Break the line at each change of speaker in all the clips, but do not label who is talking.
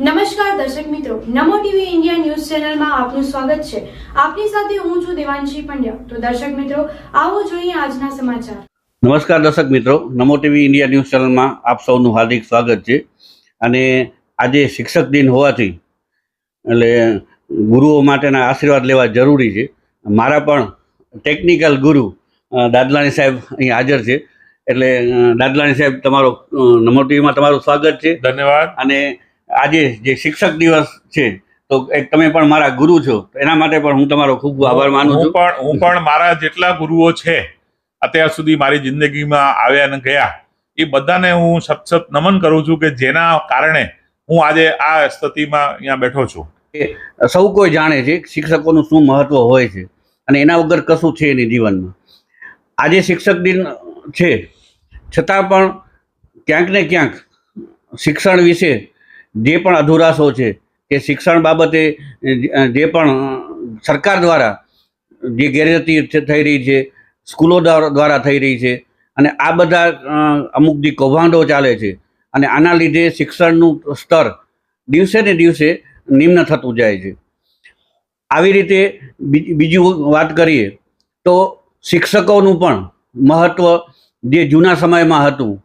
નમસ્કાર દર્શક મિત્રો નમો ટીવી ઇન્ડિયા ન્યૂઝ ચેનલમાં આપનું સ્વાગત છે. આપની સાથે હું છું દેવાંશી પંડ્યા. તો દર્શક મિત્રો આવો જોઈએ આજના સમાચાર.
નમસ્કાર દર્શક મિત્રો નમો ટીવી ઇન્ડિયા ન્યૂઝ ચેનલમાં આપ સૌનું હાર્દિક સ્વાગત છે. અને આજે શિક્ષક દિન હોવાથી એટલે ગુરુઓ માટેના આશીર્વાદ લેવા જરૂરી છે. મારા પણ ટેકનિકલ ગુરુ દાદલાણી સાહેબ અહીં હાજર છે. એટલે દાદલાણી સાહેબ તમારો નમો ટીવીમાં તમારું સ્વાગત છે.
ધન્યવાદ.
અને આજે જે શિક્ષક દિવસ છે તો એક તમે પણ મારા ગુરુ છો એના માટે પણ હું તમારો ખૂબ આભાર માનું છું.
પણ હું પણ મારા જેટલા ગુરુઓ છે અત્યાર સુધી મારી જિંદગીમાં આવ્યા અને ગયા એ બધાને હું સતસત નમન કરું છું કે જેના કારણે હું આજે આ સ્થિતિમાં અહીંયા બેઠો છું.
સૌ કોઈ જાણે છે શિક્ષકોનું શું મહત્વ હોય છે અને એના વગર કશું છે એની જીવનમાં. આજે શિક્ષક દિન છે છતાં પણ ક્યાંક ને ક્યાંક શિક્ષણ વિશે જે પણ અધુરાશો છે, કે શિક્ષણ બાબતે જે પણ સરકાર દ્વારા જે ગેરરીતિ થઈ રહી છે, સ્કૂલો દ્વાર- થઈ રહી છે, અને આ બધા અમુક જે કૌભાંડો ચાલે છે, અને આના લીધે શિક્ષણનું સ્તર દિવસે ને દિવસે નિમ્ન થતું જાય છે. આવી રીતે બીજી વાત કરીએ, તો શિક્ષકોનું પણ મહત્ત્વ જે જૂના સમયમાં હતું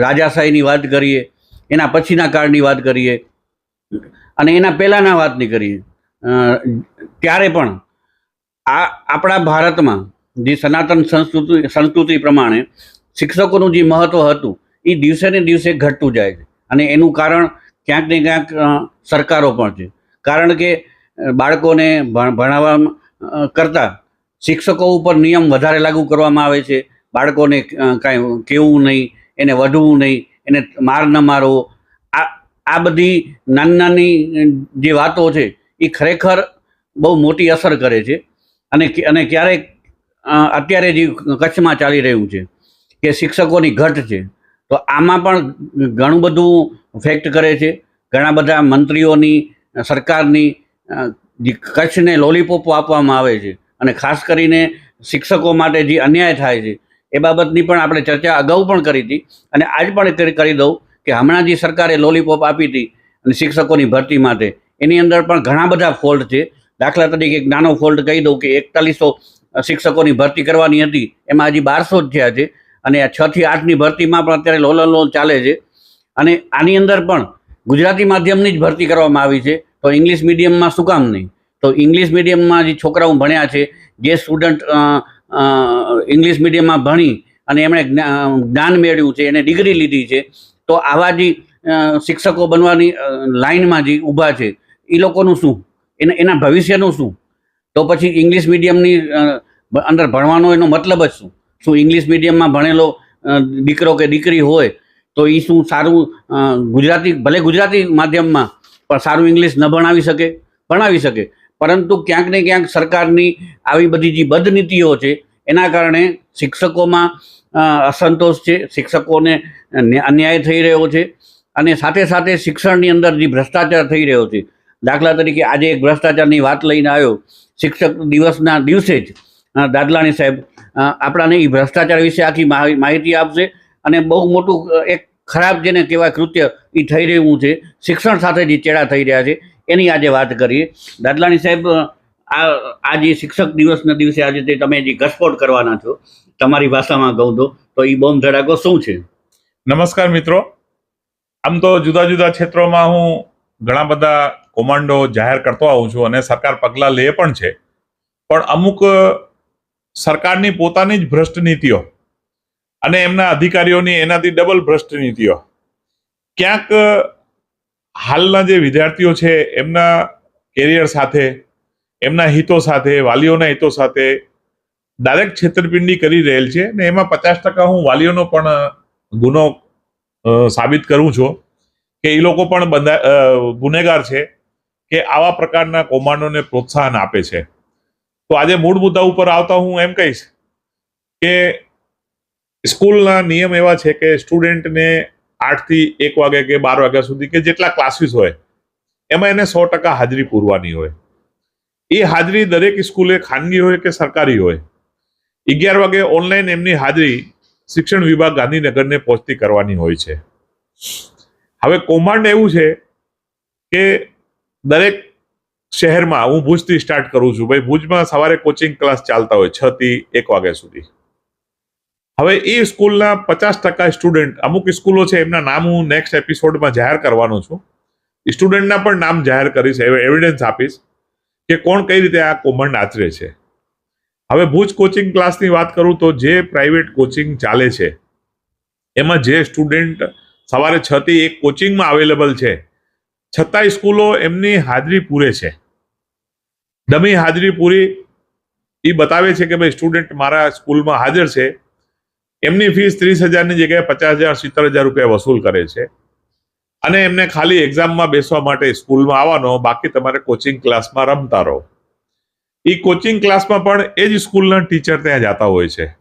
રાજાશાહીની વાત કરીએ એના પછીના કાળની વાત કરીએ. અને એના પહેલાંના વાતની કરીએ. ત્યારે પણ આ આપણા ભારતમાં જે સનાતન સંસ્કૃતિ સંસ્કૃતિ પ્રમાણે શિક્ષકોનું જે મહત્વ હતું, એ દિવસે ને દિવસે ઘટતું જાય છે. અને એનું કારણ ક્યાંક ને ક્યાંક સરકારો પણ છે. કારણ કે બાળકોને ભણ- ભણાવવા કરતાં શિક્ષકો ઉપર નિયમ વધારે લાગુ કરવામાં આવે છે. બાળકોને કાંઈ કહેવું નહીં, એને વધવું નહીં. એને માર ન મારવો. આ આ બધી નાની નાની જે વાતો છે, એ ખરેખર બહુ મોટી અસર કરે છે. અને અને ક્યારેક અત્યારે જે કચ્છમાં ચાલી રહ્યું છે, કે શિક્ષકોની ઘટ છે, તો આમાં પણ ઘણું બધું ફેક્ટ કરે છે. ઘણા બધા મંત્રીઓની, સરકારની જે કચ્છને લોલીપોપો આપવામાં આવે છે. અને ખાસ કરીને શિક્ષકો માટે જે અન્યાય થાય છે એ બાબતની પણ આપણે ચર્ચા અગાઉ પણ કરી હતી. અને આજ પણ કરી દઉં કે હમણાં જે સરકારે લોલીપોપ આપી હતી અને શિક્ષકોની ભરતી માટે, એની અંદર પણ ઘણા બધા ફોલ્ટ છે. દાખલા તરીકે એક નાનો ફોલ્ટ કહી દઉં કે એકતાલીસો શિક્ષકોની ભરતી કરવાની હતી. એમાં હજી બારસો જ થયા છે. અને આ છથી આઠની ભરતીમાં પણ અત્યારે લોલ ચાલે છે. અને આની અંદર પણ ગુજરાતી માધ્યમની જ ભરતી કરવામાં આવી છે. તો ઇંગ્લિશ મીડિયમમાં શું કામ નહીં? તો ઇંગ્લિશ મીડિયમમાં જે છોકરાઓ ભણ્યા છે, જે સ્ટુડન્ટ ઇંગ્લિશ મીડિયમમાં ભણી અને એમણે જ્ઞાન મેળવ્યું છે, એને ડિગ્રી લીધી છે, તો આવા જે શિક્ષકો બનવાની લાઇનમાં જે ઊભા છે એ લોકોનું શું? એના એના ભવિષ્યનું શું? તો પછી ઇંગ્લિશ મીડિયમની અંદર ભણવાનો એનો મતલબ જ શું? શું ઇંગ્લિશ મીડિયમમાં ભણેલો દીકરો કે દીકરી હોય, તો એ શું સારું ગુજરાતી, ભલે ગુજરાતી માધ્યમમાં પણ સારું ઇંગ્લિશ ન ભણાવી શકે ભણાવી શકે. પરંતુ ક્યાંક ને ક્યાંક સરકારની આવી બધી જે બદનીતિઓ છે, એના કારણે શિક્ષકોમાં અસંતોષ છે, શિક્ષકોને અન્ય- અન્યાય થઈ રહ્યો છે અને સાથે સાથે શિક્ષણની અંદર જે ભ્રષ્ટાચાર થઈ રહ્યો છે. દાખલા તરીકે આજે એક ભ્રષ્ટાચારની વાત લઈને આવ્યો. શિક્ષક દિવસના દિવસે જ દાદલાણી સાહેબ આપણાને એ ભ્રષ્ટાચાર વિશે આખી માહિ- માહિતી આપશે અને બહુ મોટું એક ખરાબ જેને કહેવાય કૃત્ય એ થઈ રહ્યું છે. શિક્ષણ સાથે જે ચેડા થઈ રહ્યા છે એની આજે વાત કરીએ. દાદલાણી સાહેબ, આ આ જે શિક્ષક દિવસના દિવસે આજે તે તમે જે ઘસપોટ કરવાના છો, તમારી ભાષામાં કહું તો તો એ બોમ્બ ધડાકો શું છે?
નમસ્કાર મિત્રો. આમ તો જુદા જુદા ક્ષેત્રોમાં હું ઘણા બધા કોમાન્ડો જાહેર કરતો આવું છું અને સરકાર પગલાં લે પણ છે. પણ અમુક સરકારની પોતાની જ ભ્રષ્ટ નીતિઓ અને એમના અધિકારીઓની એનાથી ડબલ ભ્રષ્ટ નીતિઓ ક્યાંક હાલના જે વિદ્યાર્થીઓ છે, એમના કેરિયર સાથે, એમના હિતો સાથે, વાલીઓના હિતો સાથે ડાયરેક્ટ છેતરપિંડી કરી રહેલ છે ને એમાં પચાસ ટકા હું વાલીઓનો પણ ગુનો સાબિત કરું છું કે એ લોકો પણ બંધા ગુનેગાર છે કે આવા પ્રકારના કૌભાંડોને પ્રોત્સાહન આપે છે. તો આજે મૂળ મુદ્દા ઉપર આવતા હું એમ કહીશ કે સ્કૂલના નિયમ એવા છે કે સ્ટુડન્ટને આઠથી એક વાગે કે બાર વાગ્યા સુધી કે જેટલા ક્લાસીસ હોય, એમાં એને સો ટકા હાજરી પૂરવાની હોય. એ હાજરી દરેક સ્કૂલે ખાનગી હોય કે સરકારી હોય? અગિયાર વાગે ઓનલાઈન એમની હાજરી શિક્ષણ વિભાગ ગાંધીનગરને પહોંચતી કરવાની હોય છે. હવે કૌભાંડ એવું છે કે દરેક શહેરમાં, હું ભુજથી સ્ટાર્ટ કરું છું, ભાઈ ભુજમાં સવારે કોચિંગ ક્લાસ ચાલતા હોય છ થી એક વાગ્યા સુધી. હવે એ સ્કૂલના પચાસ ટકા સ્ટુડન્ટ, અમુક સ્કૂલો છે, એમના નામ હું નેક્સ્ટ એપિસોડમાં જાહેર કરવાનો છું. સ્ટુડન્ટના પણ નામ જાહેર કરીશ એવિડન્સ આપીશ કે કોણ કઈ રીતે આ કોમંડ આચરે છે. હવે ભુજ કોચિંગ ક્લાસની વાત કરું તો જે પ્રાઇવેટ કોચિંગ ચાલે છે, એમાં જે સ્ટુડન્ટ સવારે છ થી એક કોચિંગમાં અવેલેબલ છે, છતાંય સ્કૂલો એમની હાજરી પૂરે છે. ડમી હાજરી પૂરી એ બતાવે છે કે ભાઈ સ્ટુડન્ટ મારા સ્કૂલમાં હાજર છે એમની ફીસ ત્રીસ હજારની જગ્યાએ પચાસ હજાર, સિત્તેર હજાર રૂપિયા વસૂલ કરે છે. અને એમને ખાલી એક્ઝામમાં બેસવા માટે સ્કૂલમાં આવવાનો, બાકી તમારે કોચિંગ ક્લાસમાં રમતા રહો. એ કોચિંગ ક્લાસમાં પણ એ જ સ્કૂલના ટીચર ત્યાં જતા હોય છે.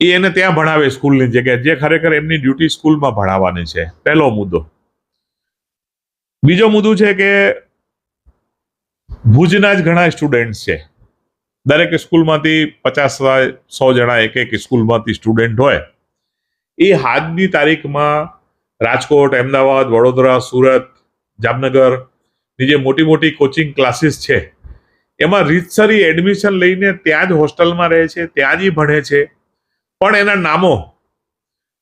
એ એને ત્યાં ભણાવે સ્કૂલની જગ્યાએ, જે ખરેખર એમની ડ્યુટી સ્કૂલમાં ભણાવવાની છે. પહેલો મુદ્દો. બીજો મુદ્દો છે કે ભુજના જ ઘણા સ્ટુડન્ટ છે. દરેક સ્કૂલમાંથી પચાસ સો જણા એક એક સ્કૂલમાંથી સ્ટુડન્ટ હોય. એ આજની તારીખમાં રાજકોટ, અમદાવાદ, વડોદરા, સુરત, જામનગર, ની જે મોટી મોટી કોચિંગ ક્લાસીસ છે, એમાં રીતસરી એડમિશન લઈને ત્યાં જ હોસ્ટેલમાં રહે છે, ત્યાં જ ભણે છે. પણ એના નામો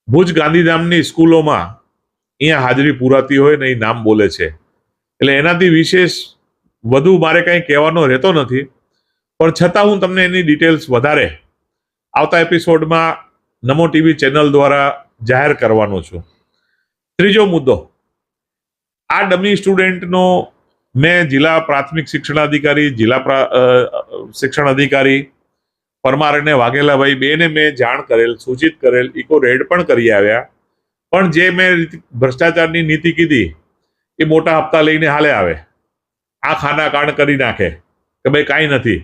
ભુજ ગાંધીધામની સ્કૂલોમાં અહીંયા હાજરી પુરાતી હોય ને એ નામ બોલે છે. એટલે એનાથી વિશેષ વધુ મારે કંઈ કહેવાનો રહેતો નથી. પણ છતાં હું તમને એની ડિટેલ્સ વધારે આવતા એપિસોડમાં નમો ટીવી ચેનલ દ્વારા જાહેર કરવાનો છું. ત્રીજો મુદ્દો. આ ડમી સ્ટુડન્ટનો મેં જિલ્લા પ્રાથમિક શિક્ષણાધિકારી, જિલ્લા શિક્ષણ અધિકારી પરમાર અને વાઘેલાભાઈ બેને મેં જાણ કરેલ, સૂચિત કરેલ ઇકો રેડ પણ કરી આવ્યા. પણ જે મેં ભ્રષ્ટાચારની નીતિ કીધી, એ મોટા હપ્તા લઈને હાલે આવે. આ ખાના કાંડ કરી નાખે. કે ભાઈ કાંઈ નથી.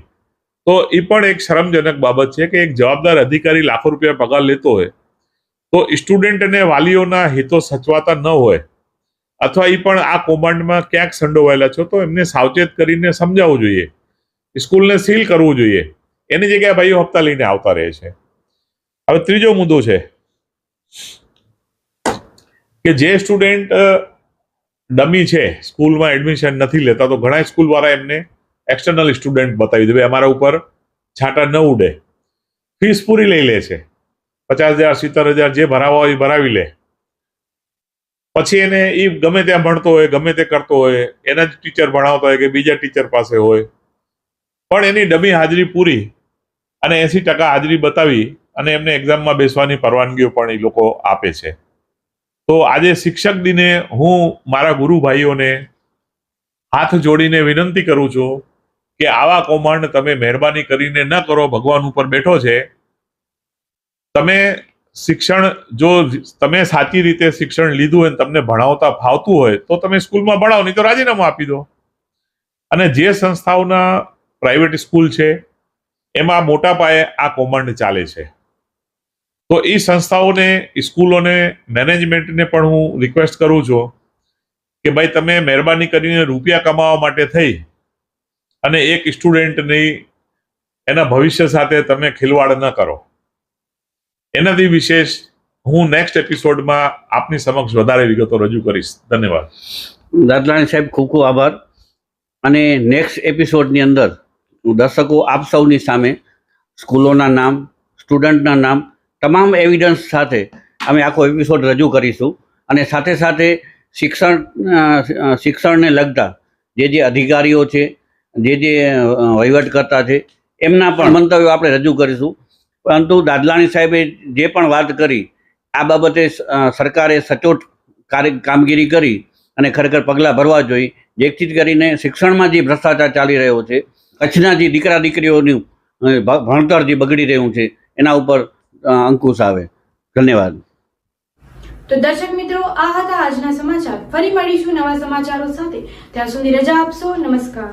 તો એ પણ એક શરમજનક બાબત છે કે એક જવાબદાર અધિકારી લાખો રૂપિયા પગાર લેતો હોય, તો સ્ટુડન્ટ અને વાલીઓના હિતો સચવાતા ન હોય, અથવા એ પણ આ કૌભાંડમાં ક્યાંક સંડોવાયેલા છો, તો એમને સાવચેત કરીને સમજાવવું જોઈએ, સ્કૂલને સીલ કરવું જોઈએ, એની જગ્યાએ ભાઈઓ હપ્તા લઈને આવતા રહે છે. હવે ત્રીજો મુદ્દો છે કે જે સ્ટુડન્ટ ડમી છે, સ્કૂલમાં એડમિશન નથી લેતા, તો ઘણા સ્કૂલ વાળા એમને એક્સટર્નલ સ્ટુડન્ટ બતાવી દે અમારા ઉપર છાંટા ન ઉડે. ફીસ પૂરી લઈ લે છે. પચાસ હજાર, સિત્તેર હજાર જે ભરાવા હોય એ ભરાવી લે. પછી એને એ ગમે ત્યાં ભણતો હોય, ગમે તે કરતો હોય, એના જ ટીચર ભણાવતા હોય કે બીજા ટીચર પાસે હોય. પણ એની ડમી હાજરી પૂરી અને એસી ટકા હાજરી બતાવી અને એમને એક્ઝામમાં બેસવાની પરવાનગીઓ પણ એ લોકો આપે છે. તો આજે શિક્ષક દિને હું મારા ગુરુ ભાઈઓને હાથ જોડીને વિનંતી કરું છું કે આવા કૌભાંડ તમે મહેરબાની કરીને ન કરો, ભગવાન ઉપર બેઠો છે. તમે શિક્ષણ, જો તમે સાચી રીતે શિક્ષણ લીધું હોય તમને ભણાવતા ફાવતું હોય, તો તમે સ્કૂલમાં ભણાવો, નહીં તો રાજીનામું આપી દો. અને જે સંસ્થાઓના પ્રાઇવેટ સ્કૂલ છે, એમાં મોટા પાયે આ કૌભાંડ ચાલે છે. તો એ સંસ્થાઓને સ્કૂલોને મેનેજમેન્ટને પણ હું રિક્વેસ્ટ કરું છું કે ભાઈ તમે મહેરબાની કરીને રૂપિયા કમાવા માટે થઈ. અને એક સ્ટુડન્ટની એના ભવિષ્ય સાથે તમે ખિલવાડ ન કરો. એનાથી વિશેષ હું નેક્સ્ટ એપિસોડમાં આપની સમક્ષ વધારે વિગતો રજૂ કરીશ. ધન્યવાદ.
દાદલાણી સાહેબ ખૂબ ખૂબ આભાર. અને નેક્સ્ટ એપિસોડની અંદર હું દર્શકો આપ સૌની સામે સ્કૂલોના નામ, સ્ટુડન્ટના નામ, તમામ એવિડન્સ સાથે અમે આખો એપિસોડ રજૂ કરીશું. અને સાથે સાથે શિક્ષણ શિક્ષણને લગતા જે જે અધિકારીઓ છે જે જે વહીવટ કરતા છે, એમના પણ મંતવ્યો આપણે રજૂ કરીશું. પરંતુ દાદલાણી સાહેબે જે પણ વાત કરી, આ બાબતે સરકારે સચોટ કાર્ય, કામગીરી કરી અને ખરેખર પગલાં ભરવા જોઈએ. જેથી કરીને શિક્ષણમાં જે ભ્રષ્ટાચાર ચાલી રહ્યો છે, કચ્છના જે દીકરા દીકરીઓનું ભણતર જે બગડી રહ્યું છે, એના ઉપર અંકુશ આવે. ધન્યવાદ.
તો દર્શક મિત્રો, આ હતા આજના સમાચાર. ફરી મળીશું નવા સમાચારો સાથે. ત્યાં સુધી રજા આપશો. નમસ્કાર.